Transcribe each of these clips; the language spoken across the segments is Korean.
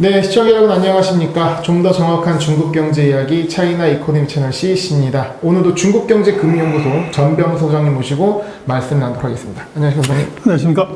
네, 시청자 여러분 안녕하십니까? 좀 더 정확한 중국 경제 이야기 차이나 이코노미 채널 CC입니다. 오늘도 중국 경제 금융연구소 전병 소장님 모시고 말씀 나누도록 하겠습니다. 안녕하십니까, 소장님. 안녕하십니까.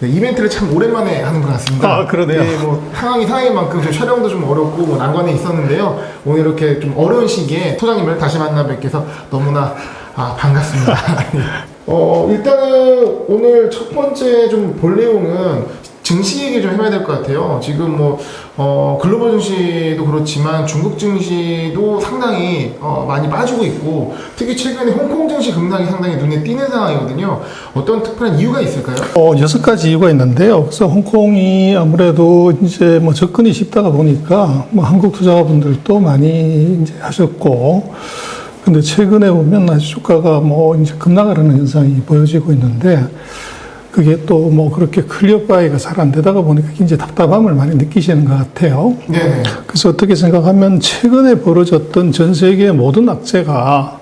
네, 이벤트를 참 오랜만에 하는 것 같습니다. 아, 그러네요. 네, 뭐 상황이 상황인 만큼 좀 촬영도 좀 어렵고 뭐 난관이 있었는데요. 오늘 이렇게 좀 어려운 시기에 소장님을 다시 만나 뵙게서 너무나 아, 반갑습니다. 네. 어, 일단은 오늘 첫 번째 좀 볼 내용은 증시 얘기 좀 해봐야 될 것 같아요. 지금 뭐, 어, 글로벌 증시도 그렇지만 중국 증시도 상당히 어, 많이 빠지고 있고 특히 최근에 홍콩 증시 급락이 상당히 눈에 띄는 상황이거든요. 어떤 특별한 이유가 있을까요? 어, 여섯 가지 이유가 있는데요. 그래서 홍콩이 아무래도 이제 뭐 접근이 쉽다가 보니까 뭐 한국 투자자분들도 많이 이제 하셨고, 근데 최근에 보면 아주 주가가 뭐 이제 급락하는 현상이 보여지고 있는데, 그게 또 뭐 그렇게 클리어 바이가 잘 안 되다가 보니까 이제 답답함을 많이 느끼시는 것 같아요. 네. 그래서 어떻게 생각하면 최근에 벌어졌던 전 세계 모든 악재가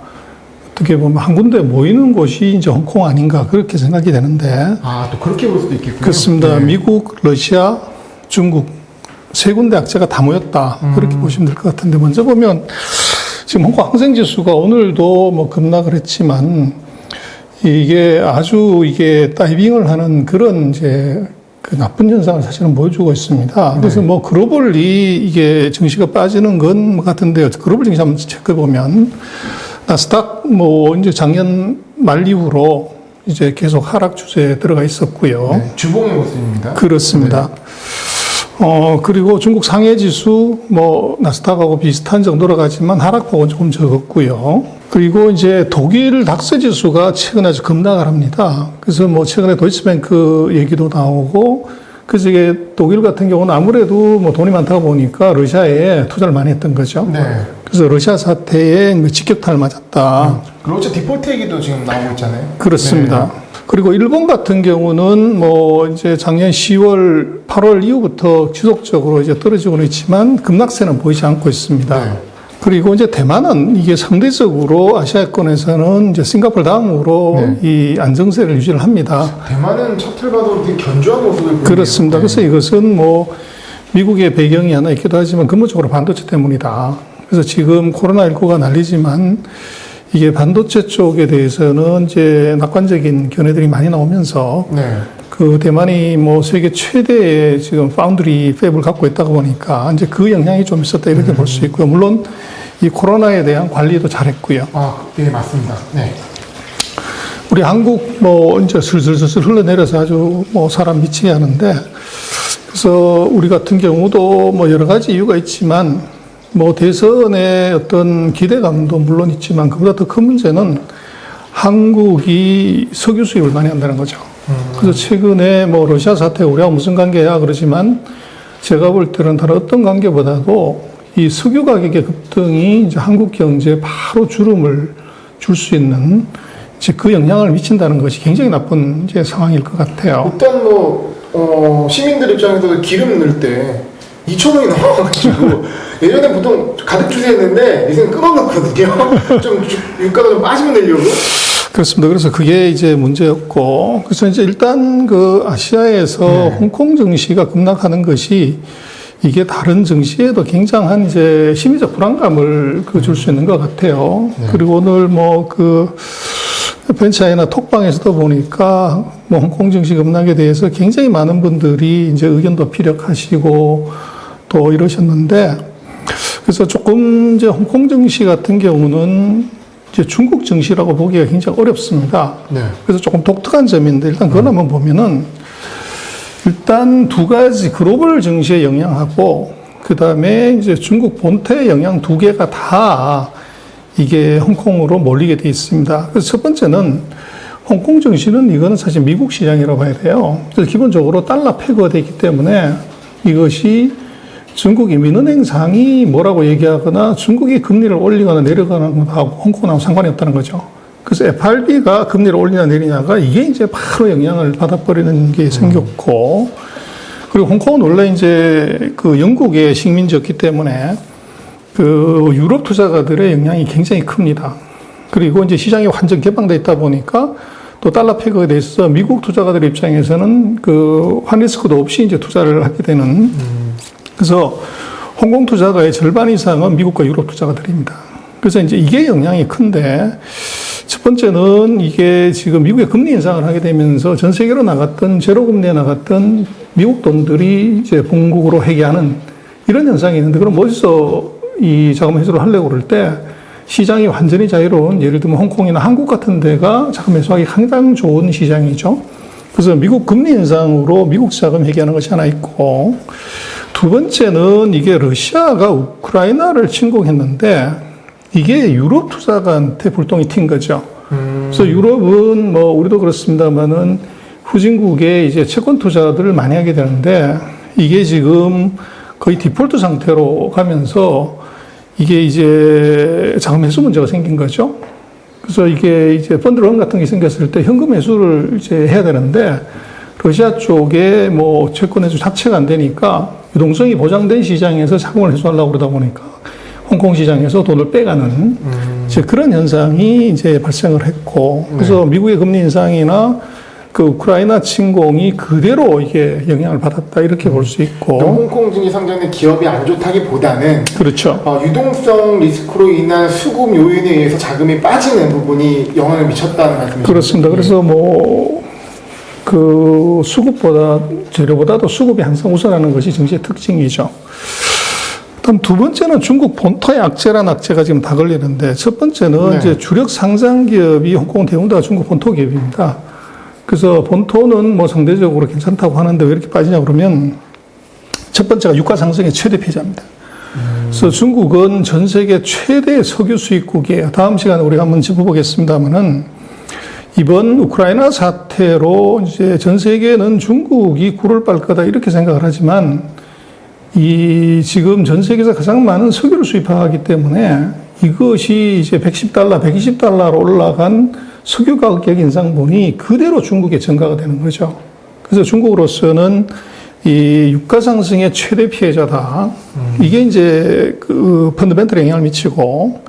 어떻게 보면 한 군데 모이는 곳이 이제 홍콩 아닌가 그렇게 생각이 되는데 아, 또 그렇게 볼 수도 있겠군요. 그렇습니다. 네. 미국, 러시아, 중국 세 군데 악재가 다 모였다 그렇게 보시면 될 것 같은데 먼저 보면 지금 홍콩 항생 지수가 오늘도 뭐 급락을 했지만 이게 아주 이게 다이빙을 하는 그런 이제 그 나쁜 현상을 사실은 보여주고 있습니다. 그래서 뭐 글로벌리 이게 증시가 빠지는 건 같은데요. 글로벌 증시 한번 체크해 보면 나스닥 뭐 이제 작년 말 이후로 이제 계속 하락 추세에 들어가 있었고요. 네, 주봉의 모습입니다. 그렇습니다. 어, 그리고 중국 상해 지수, 뭐, 나스닥하고 비슷한 정도로 가지만 하락폭은 조금 적었고요. 그리고 이제 독일 닥스 지수가 최근에 아주 급락을 합니다. 그래서 뭐, 최근에 도이치뱅크 얘기도 나오고, 그래서 이게 독일 같은 경우는 아무래도 뭐 돈이 많다 보니까 러시아에 투자를 많이 했던 거죠. 네. 그래서 러시아 사태에 뭐 직격탄을 맞았다. 그렇죠. 디폴트 얘기도 지금 나오고 있잖아요. 그렇습니다. 그리고 일본 같은 경우는 뭐 이제 작년 10월, 8월 이후부터 지속적으로 이제 떨어지고는 있지만 급락세는 보이지 않고 있습니다. 네. 그리고 이제 대만은 이게 상대적으로 아시아권에서는 이제 싱가포르 다음으로 이 안정세를 유지를 합니다. 네. 대만은 첫틀 봐도 되게 견조한 모습을 보이네요. 그렇습니다. 네. 그래서 이것은 뭐 미국의 배경이 하나 있기도 하지만 근본적으로 반도체 때문이다. 그래서 지금 코로나19가 난리지만 이게 반도체 쪽에 대해서는 이제 낙관적인 견해들이 많이 나오면서 네. 그 대만이 뭐 세계 최대의 지금 파운드리 팹을 갖고 있다가 보니까 이제 그 영향이 좀 있었다 이렇게 볼수 있고요. 물론 이 코로나에 대한 관리도 잘했고요. 아, 네, 맞습니다. 네. 우리 한국 뭐 이제 슬슬슬슬 흘러내려서 아주 뭐 사람 미치게 하는데 그래서 우리 같은 경우도 뭐 여러 가지 이유가 있지만 뭐 대선의 어떤 기대감도 물론 있지만 그보다 더 큰 문제는 한국이 석유 수입을 많이 한다는 거죠. 그래서 최근에 뭐 러시아 사태 우리하고 무슨 관계야 그러지만 제가 볼 때는 다른 어떤 관계보다도 이 석유 가격의 급등이 이제 한국 경제에 바로 주름을 줄 수 있는 이제 그 영향을 미친다는 것이 굉장히 나쁜 이제 상황일 것 같아요. 일단 뭐, 어, 시민들 입장에서 기름 넣을 때 2,000원이 나와가지고 예전에 보통 가득 주세했는데 이제는 끊어놓거든요. 좀 주- 유가가 좀 빠지면 되려고. 그렇습니다. 그래서 그게 이제 문제였고, 그래서 이제 일단 그 아시아에서 홍콩 증시가 급락하는 것이 이게 다른 증시에도 굉장한 이제 심리적 불안감을 그 줄 수 있는 것 같아요. 그리고 오늘 뭐 그 벤차이나 톡방에서도 보니까 뭐 홍콩 증시 급락에 대해서 굉장히 많은 분들이 이제 의견도 피력하시고 또 이러셨는데 그래서 조금 이제 홍콩 증시 같은 경우는 이제 중국 증시라고 보기가 굉장히 어렵습니다. 네. 그래서 조금 독특한 점인데 일단 그걸 한번 보면은 일단 두 가지 글로벌 증시의 영향하고 그 다음에 이제 중국 본토의 영향 두 개가 다 이게 홍콩으로 몰리게 돼 있습니다. 그래서 첫 번째는 홍콩 증시는 이거는 사실 미국 시장이라고 봐야 돼요. 그래서 기본적으로 달러 패거가 되기 때문에 이것이 중국이 민은행상이 뭐라고 얘기하거나 중국이 금리를 올리거나 내려가는 것하고 홍콩하고 상관이 없다는 거죠. 그래서 FRB가 금리를 올리냐 내리냐가 이게 이제 바로 영향을 받아버리는 게 생겼고, 그리고 홍콩은 원래 이제 그 영국의 식민지였기 때문에 그 유럽 투자가들의 영향이 굉장히 큽니다. 그리고 이제 시장이 완전 개방돼 있다 보니까 또 달러 패거에 대해서 미국 투자가들 입장에서는 그 환리스크도 없이 이제 투자를 하게 되는 그래서 홍콩 투자가의 절반 이상은 미국과 유럽 투자가들입니다. 그래서 이제 이게 영향이 큰데 첫 번째는 이게 지금 미국의 금리 인상을 하게 되면서 전 세계로 나갔던 제로 금리에 나갔던 미국 돈들이 이제 본국으로 회귀하는 이런 현상이 있는데 그럼 어디서 이 자금 회수를 하려고 그럴 때 시장이 완전히 자유로운 예를 들면 홍콩이나 한국 같은 데가 자금 회수하기 가장 좋은 시장이죠. 그래서 미국 금리 인상으로 미국 자금 회귀하는 것이 하나 있고 두 번째는 이게 러시아가 우크라이나를 침공했는데 이게 유럽 투자가한테 불똥이 튄 거죠. 그래서 유럽은 뭐 우리도 그렇습니다만은 후진국에 이제 채권 투자들을 많이 하게 되는데 이게 지금 거의 디폴트 상태로 가면서 이게 이제 자금 회수 문제가 생긴 거죠. 그래서 이게 이제 펀드런 같은 게 생겼을 때 현금 회수를 이제 해야 되는데 러시아 쪽에 뭐 채권 회수 자체가 안 되니까 유동성이 보장된 시장에서 자금을 회수하려고 그러다 보니까 홍콩 시장에서 돈을 빼가는 이제 그런 현상이 이제 발생을 했고 그래서 미국의 금리 인상이나 그 우크라이나 침공이 그대로 이게 영향을 받았다 이렇게 볼 수 있고 홍콩 증시 상장된 기업이 안 좋다기보다는 그렇죠. 어, 유동성 리스크로 인한 수급 요인에 의해서 자금이 빠지는 부분이 영향을 미쳤다는 말씀이시죠? 그렇습니다. 그래서 뭐, 그 수급보다, 재료보다도 수급이 항상 우선하는 것이 정치의 특징이죠. 그럼 두 번째는 중국 본토의 악재란 악재가 지금 다 걸리는데, 첫 번째는 네. 이제 주력 상장 기업이 홍콩 대웅다가 중국 본토 기업입니다. 그래서 본토는 뭐 상대적으로 괜찮다고 하는데 왜 이렇게 빠지냐 그러면 첫 번째가 유가 상승의 최대 피해자입니다. 그래서 중국은 전 세계 최대 석유 수입국이에요. 다음 시간에 우리가 한번 짚어보겠습니다만은 이번 우크라이나 사태로 이제 전 세계는 중국이 굴을 빨 거다 이렇게 생각을 하지만 이 지금 전 세계에서 가장 많은 석유를 수입하기 때문에 이것이 이제 110달러, 120달러로 올라간 석유 가격 인상분이 그대로 중국에 전가가 되는 거죠. 그래서 중국으로서는 이 유가 상승의 최대 피해자다. 이게 이제 그 펀드멘털에 영향을 미치고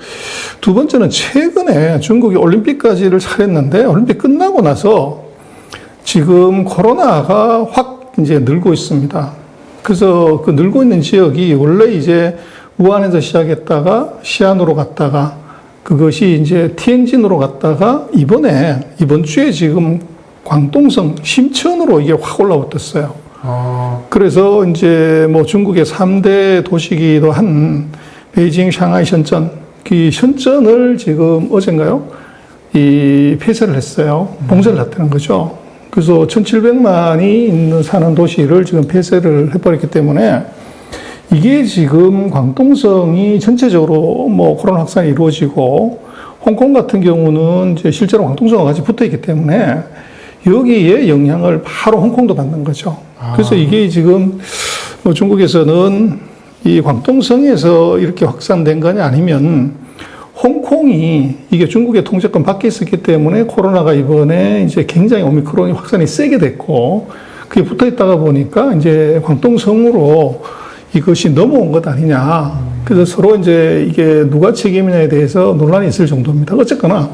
두 번째는 최근에 중국이 올림픽까지를 차렸는데 올림픽 끝나고 나서 지금 코로나가 확 이제 늘고 있습니다. 그래서 그 늘고 있는 지역이 원래 이제 우한에서 시작했다가 시안으로 갔다가 그것이 이제 티엔진으로 갔다가 이번에 이번 주에 지금 광동성 심천으로 이게 확 올라왔었어요. 어, 그래서 이제 뭐 중국의 3대 도시기도 한 베이징, 샹하이, 션전, 그 션전을 지금 어젠가요? 이 폐쇄를 했어요. 봉쇄를 했다는 거죠. 그래서 1,700만이 있는 사는 도시를 지금 폐쇄를 해버렸기 때문에 이게 지금 광동성이 전체적으로 뭐 코로나 확산이 이루어지고 홍콩 같은 경우는 이제 실제로 광동성과 같이 붙어 있기 때문에 여기에 영향을 바로 홍콩도 받는 거죠. 그래서 이게 지금 뭐 중국에서는 이 광동성에서 이렇게 확산된 거냐 아니면 홍콩이 이게 중국의 통제권 밖에 있었기 때문에 코로나가 이번에 이제 굉장히 오미크론이 확산이 세게 됐고 그게 붙어 있다가 보니까 이제 광동성으로 이것이 넘어온 것 아니냐. 그래서 서로 이제 이게 누가 책임이냐에 대해서 논란이 있을 정도입니다. 어쨌거나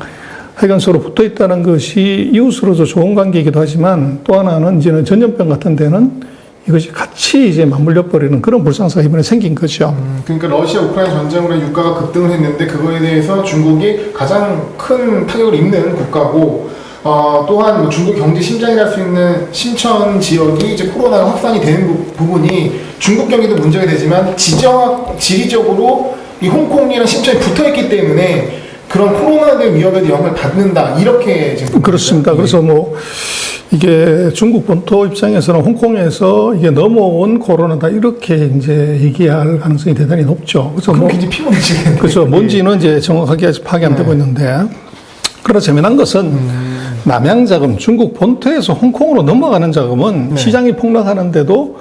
하여간 서로 붙어 있다는 것이 이웃으로서 좋은 관계이기도 하지만 또 하나는 이제는 전염병 같은 데는 이것이 같이 이제 맞물려 버리는 그런 불상사가 이번에 생긴 거죠. 음, 그러니까 러시아 우크라이나 전쟁으로 유가가 급등을 했는데 그거에 대해서 중국이 가장 큰 타격을 입는 국가고 어, 또한 뭐 중국 경제 심장이랄 수 있는 심천 지역이 이제 코로나가 확산이 되는 부, 부분이 중국 경기도 문제가 되지만 지정 지리적으로 이 홍콩이랑 심천이 붙어 있기 때문에 그런 코로나의 위협에도 영향을 받는다 이렇게 지금 그렇습니다. 그래서 뭐 이게 중국 본토 입장에서는 홍콩에서 이게 넘어온 코로나다 이렇게 이제 얘기할 가능성이 대단히 높죠. 그래서 뭐 굉장히 피곤해지겠네요. 그렇죠. 뭔지는 이제 정확하게 아직 파악이 안 되고 있는데 그러나 재미난 것은 남양 자금, 중국 본토에서 홍콩으로 넘어가는 자금은 네. 시장이 폭락하는데도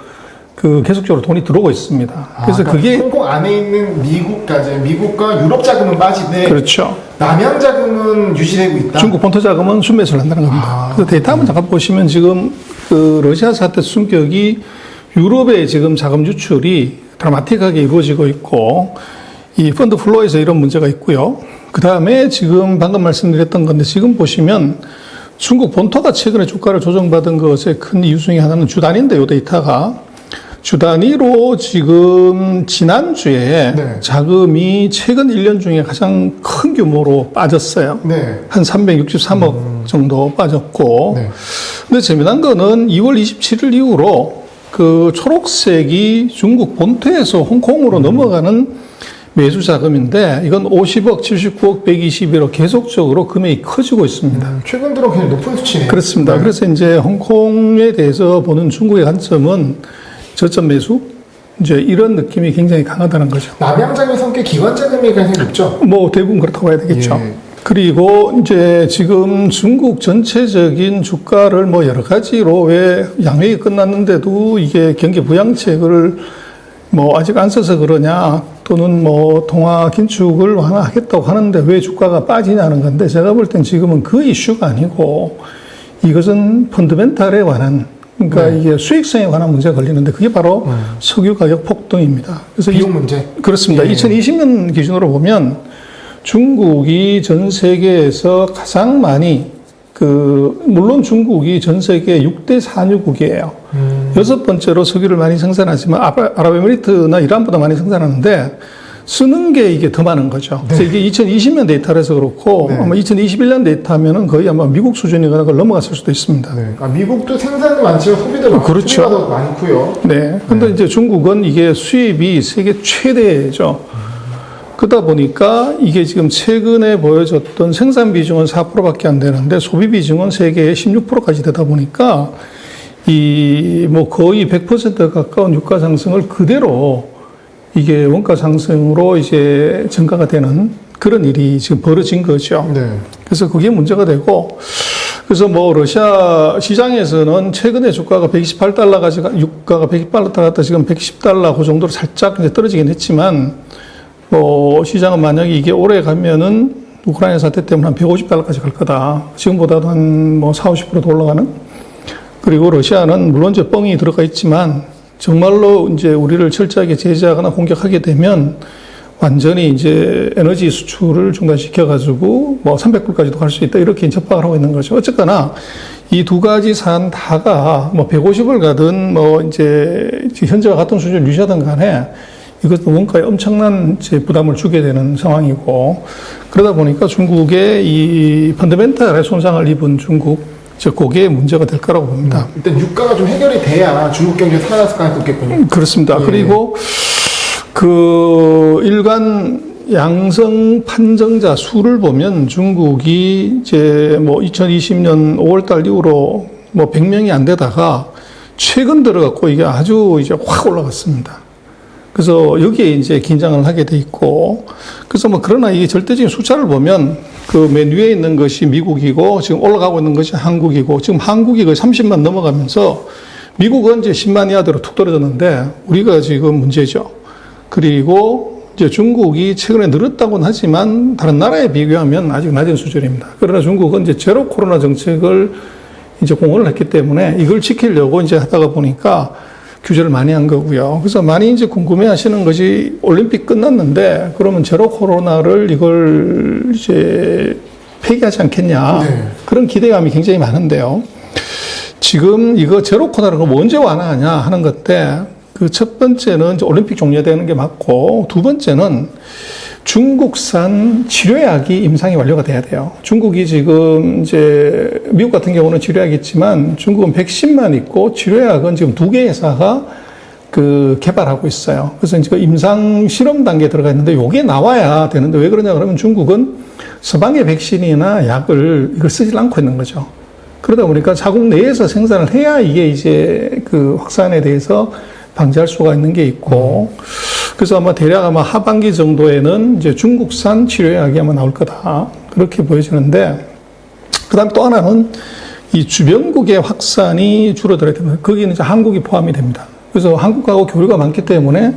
그 계속적으로 돈이 들어오고 있습니다. 그래서 아, 그러니까 그게 홍콩 안에 있는 미국까지 미국과 유럽 자금은 빠지되 그렇죠. 남양 자금은 유지되고 있다. 중국 본토 자금은 순매수를 한다는 겁니다. 아. 그래서 데이터 한번 잠깐 보시면 지금 그 러시아 사태 충격이 유럽의 지금 자금 유출이 드라마틱하게 이루어지고 있고 이 펀드 플로에서 이런 문제가 있고요. 그 다음에 지금 방금 말씀드렸던 건데 지금 보시면 중국 본토가 최근에 주가를 조정받은 것의 큰 이유 중에 하나는 주 단위인데 요 데이터가 주 단위로 지금 지난주에 네. 자금이 최근 1년 중에 가장 큰 규모로 빠졌어요. 네. 한 363억 정도 빠졌고. 네. 근데 재미난 거는 2월 27일 이후로 그 초록색이 중국 본토에서 홍콩으로 넘어가는 매수 자금인데 이건 50억, 79억, 121억 계속적으로 금액이 커지고 있습니다. 음, 최근 들어 굉장히 높은 수치네요. 그렇습니다. 네. 그래서 이제 홍콩에 대해서 보는 중국의 관점은 저점 매수 이제 이런 느낌이 굉장히 강하다는 거죠. 남양장의 성격 기관 자금이 가장 높죠. 뭐 대부분 그렇다고 해야 되겠죠. 예. 그리고 이제 지금 중국 전체적인 주가를 뭐 여러 가지로 왜 양회기 끝났는데도 이게 경기 부양책을 뭐 아직 안 써서 그러냐 또는 뭐 통화 긴축을 완화하겠다고 하는데 왜 주가가 빠지냐는 건데 제가 볼 땐 지금은 그 이슈가 아니고 이것은 펀드멘탈에 관한 그러니까 네. 이게 수익성에 관한 문제가 걸리는데 그게 바로 석유 가격 폭등입니다. 그래서 이- 비용 문제. 그렇습니다. 예. 2020년 기준으로 보면 중국이 전 세계에서 가장 많이 그 물론 중국이 전 세계 6대 산유국이에요. 음, 여섯 번째로 석유를 많이 생산하지만 아랍에미리트나 이란보다 많이 생산하는데 쓰는 게 이게 더 많은 거죠. 그래서 이게 2020년 데이터라서 그렇고 네. 아마 2021년 데이터면은 거의 아마 미국 수준이거나 그걸 넘어갔을 수도 있습니다. 네. 아, 미국도 생산도 많지만 소비도 많고 그렇죠. 더 많고요. 네. 근데 이제 중국은 이게 수입이 세계 최대죠. 그러다 보니까 이게 지금 최근에 보여줬던 생산 비중은 4%밖에 안 되는데 소비 비중은 세계의 16%까지 되다 보니까 이 뭐 거의 100% 가까운 유가 상승을 그대로 이게 원가 상승으로 이제 증가가 되는 그런 일이 지금 벌어진 거죠. 네. 그래서 그게 문제가 되고 그래서 뭐 러시아 시장에서는 최근에 주가가 128달러가 지금 유가가 128달러 갔다 지금 110달러 그 정도로 살짝 이제 떨어지긴 했지만 뭐 시장은 만약에 이게 오래 가면은 우크라이나 사태 때문에 한 150달러까지 갈 거다. 지금보다도 한뭐 4, 50%더 올라가는 그리고 러시아는 물론 이제 뻥이 들어가 있지만 정말로 이제 우리를 철저하게 제재하거나 공격하게 되면 완전히 이제 에너지 수출을 중단시켜가지고 뭐 300불까지도 갈 수 있다 이렇게 접박을 하고 있는 거죠. 어쨌거나 이 두 가지 사안 다가 뭐 150을 가든 뭐 이제 현재와 같은 수준을 유지하든 간에 이것도 원가에 엄청난 이제 부담을 주게 되는 상황이고 그러다 보니까 중국의 이 펀더멘탈에 손상을 입은 중국 저 그게 문제가 될 거라고 봅니다. 일단 유가가 좀 해결이 돼야 중국 경제 살아날 가능성이 높겠군요. 그렇습니다. 예. 그리고 그 일간 양성 판정자 수를 보면 중국이 이제 뭐 2020년 5월 달 이후로 뭐 100명이 안 되다가 최근 들어갖고 이게 아주 이제 확 올라갔습니다. 그래서 여기에 이제 긴장을 하게 돼 있고 그래서 뭐 그러나 이게 절대적인 숫자를 보면 그 맨 위에 있는 것이 미국이고 지금 올라가고 있는 것이 한국이고 지금 한국이 거의 30만 넘어가면서 미국은 이제 10만 이하대로 툭 떨어졌는데 우리가 지금 문제죠. 그리고 이제 중국이 최근에 늘었다고는 하지만 다른 나라에 비교하면 아직 낮은 수준입니다. 그러나 중국은 이제 제로 코로나 정책을 이제 공언을 했기 때문에 이걸 지키려고 이제 하다가 보니까 규제를 많이 한 거고요. 그래서 많이 이제 궁금해 하시는 것이 올림픽 끝났는데 그러면 제로 코로나를 이걸 이제 폐기하지 않겠냐. 네. 그런 기대감이 굉장히 많은데요. 지금 이거 제로 코로나를 뭐 언제 완화하냐 하는 건데 그첫 번째는 올림픽 종료되는 게 맞고 두 번째는 중국산 치료약이 임상이 완료가 돼야 돼요. 중국이 지금 이제 미국 같은 경우는 치료약이 있지만 중국은 백신만 있고 치료약은 지금 두 개 회사가 그 개발하고 있어요. 그래서 이제 그 임상 실험 단계에 들어가 있는데 요게 나와야 되는데 왜 그러냐 그러면 중국은 서방의 백신이나 약을 이걸 쓰질 않고 있는 거죠. 그러다 보니까 자국 내에서 생산을 해야 이게 이제 그 확산에 대해서 방지할 수가 있는 게 있고 그래서 아마 대략 아마 하반기 정도에는 이제 중국산 치료약이 아마 나올 거다 그렇게 보여지는데 그다음 또 하나는 이 주변국의 확산이 줄어들어야 됩니다. 거기는 이제 한국이 포함이 됩니다. 그래서 한국하고 교류가 많기 때문에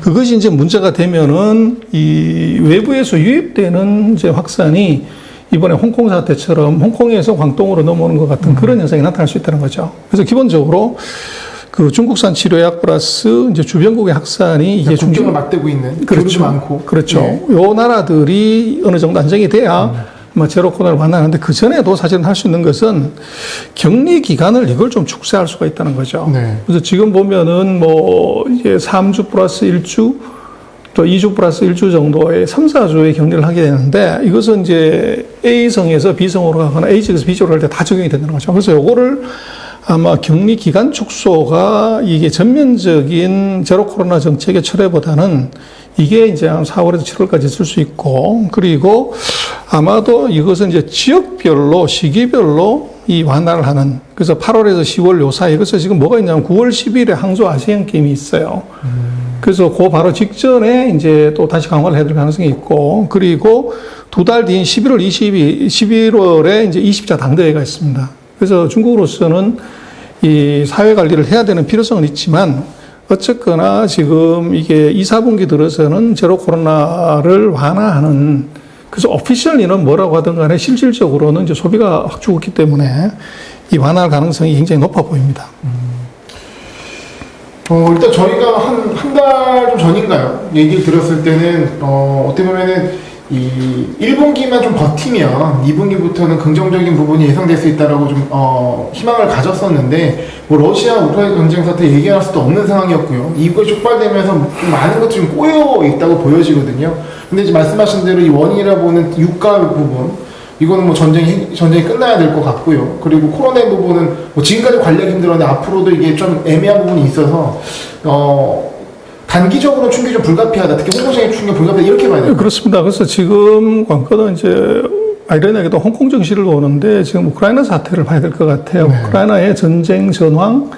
그것이 이제 문제가 되면은 이 외부에서 유입되는 이제 확산이 이번에 홍콩 사태처럼 홍콩에서 광동으로 넘어오는 것 같은 그런 현상이 나타날 수 있다는 거죠. 그래서 기본적으로 그 중국산 치료약 플러스 이제 주변국의 확산이 이게 국경을 맞대고 있는 교류도 많고. 그렇죠. 예. 요 나라들이 어느 정도 안정이 돼야 아마 제로 코로나를 완화하는데 그 전에도 사실은 할 수 있는 것은 격리 기간을 이걸 좀 축소할 수가 있다는 거죠. 네. 그래서 지금 보면은 뭐 이제 3주 플러스 1주 또 2주 플러스 1주 정도의 3, 4주의 격리를 하게 되는데 이것은 이제 A성에서 B성으로 가거나 A지에서 B지로 갈 때 다 적용이 된다는 거죠. 그래서 요거를 아마 격리 기간 축소가 이게 전면적인 제로 코로나 정책의 철회보다는 이게 이제 한 4월에서 7월까지 있을 수 있고 그리고 아마도 이것은 이제 지역별로 시기별로 이 완화를 하는 그래서 8월에서 10월 요 사이 그래서 지금 뭐가 있냐면 9월 10일에 항소 아시안 게임이 있어요. 그래서 그 바로 직전에 이제 또 다시 강화를 해야 될 가능성이 있고 그리고 두 달 뒤인 11월 22, 11월에 이제 20자 당대회가 있습니다. 그래서 중국으로서는 이 사회 관리를 해야 되는 필요성은 있지만 어쨌거나 지금 이게 2, 4분기 들어서는 제로 코로나를 완화하는 그래서 오피셜리는 뭐라고 하든 간에 실질적으로는 이제 소비가 확 죽었기 때문에 이 완화 가능성이 굉장히 높아 보입니다. 어, 일단 저희가 한, 한 달 좀 전인가요? 얘기를 들었을 때는, 어, 어떻게 보면은, 이 1분기만 좀 버티면 2분기부터는 긍정적인 부분이 예상될 수 있다라고 좀, 어, 희망을 가졌었는데, 뭐, 러시아 우크라이나 전쟁 사태 얘기할 수도 없는 상황이었고요. 이거 촉발되면서 좀 많은 것들이 좀 꼬여 있다고 보여지거든요. 근데 이제 말씀하신 대로 이 원인이라 보는 유가 부분, 이거는 뭐 전쟁이 전쟁이 끝나야 될 것 같고요. 그리고 코로나 부분은 뭐 지금까지 관리하기 힘들었는데 앞으로도 이게 좀 애매한 부분이 있어서 어 단기적으로 충격이 좀 불가피하다. 특히 홍보장의 충격 불가피하다 이렇게 봐야 돼요. 그렇습니다. 그래서 지금 관건은 이제 아이러니하게도 홍콩 정시를 보는데 지금 우크라이나 사태를 봐야 될 것 같아요. 네. 우크라이나의 전쟁 전황,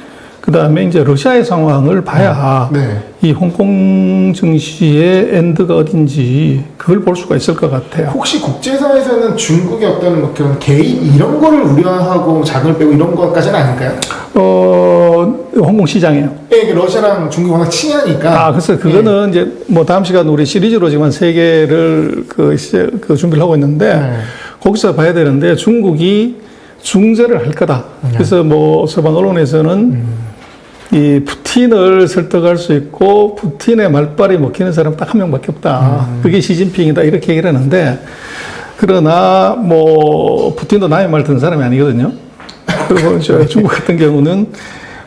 그 다음에 이제 러시아의 상황을 봐야 네. 이 홍콩 증시의 엔드가 어딘지 그걸 볼 수가 있을 것 같아요. 혹시 국제사회에서는 중국의 어떤 뭐 그런 개입 이런 거를 우려하고 자금을 빼고 이런 것까지는 아닐까요? 어, 홍콩 시장이에요. 예, 이게 러시아랑 중국이 워낙 친하니까. 아, 그래서 그거는 이제 뭐 다음 시간 우리 시리즈로 지금 한세 개를 그, 시제- 그 준비를 하고 있는데 네. 거기서 봐야 되는데 중국이 중재를 할 거다. 그래서 뭐 서방 언론에서는 이 푸틴을 설득할 수 있고 푸틴의 말빨이 먹히는 사람 딱 한 명밖에 없다. 그게 시진핑이다 이렇게 얘기를 하는데 그러나 뭐 푸틴도 남의 말 듣는 사람이 아니거든요. 그리고 저 중국 같은 경우는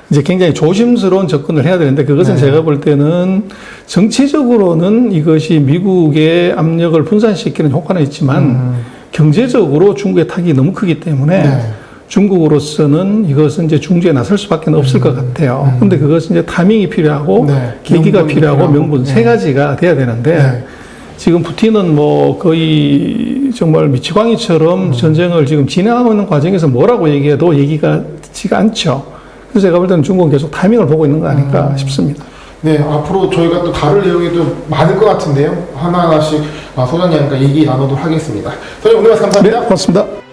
이제 굉장히 조심스러운 접근을 해야 되는데 그것은 네. 제가 볼 때는 정치적으로는 이것이 미국의 압력을 분산시키는 효과는 있지만 경제적으로 중국의 타격이 너무 크기 때문에 네. 중국으로서는 이것은 이제 중재에 나설 수밖에 없을 것 같아요. 근데 그것은 이제 타밍이 필요하고 음. 네. 계기가 필요하고. 명분 네. 세 가지가 돼야 되는데 네. 지금 푸틴은 뭐 거의 정말 미치광이처럼 전쟁을 지금 진행하고 있는 과정에서 뭐라고 얘기해도 얘기가 지가 않죠. 그래서 제가 볼 때는 중국은 계속 타이밍을 보고 있는 거 아닐까 싶습니다. 네, 앞으로 저희가 또 다룰 내용이 또 많을 것 같은데요. 하나하나씩 아, 소장님과 얘기 나누도록 하겠습니다. 소장님 오늘 말씀 네, 감사합니다. 고맙습니다.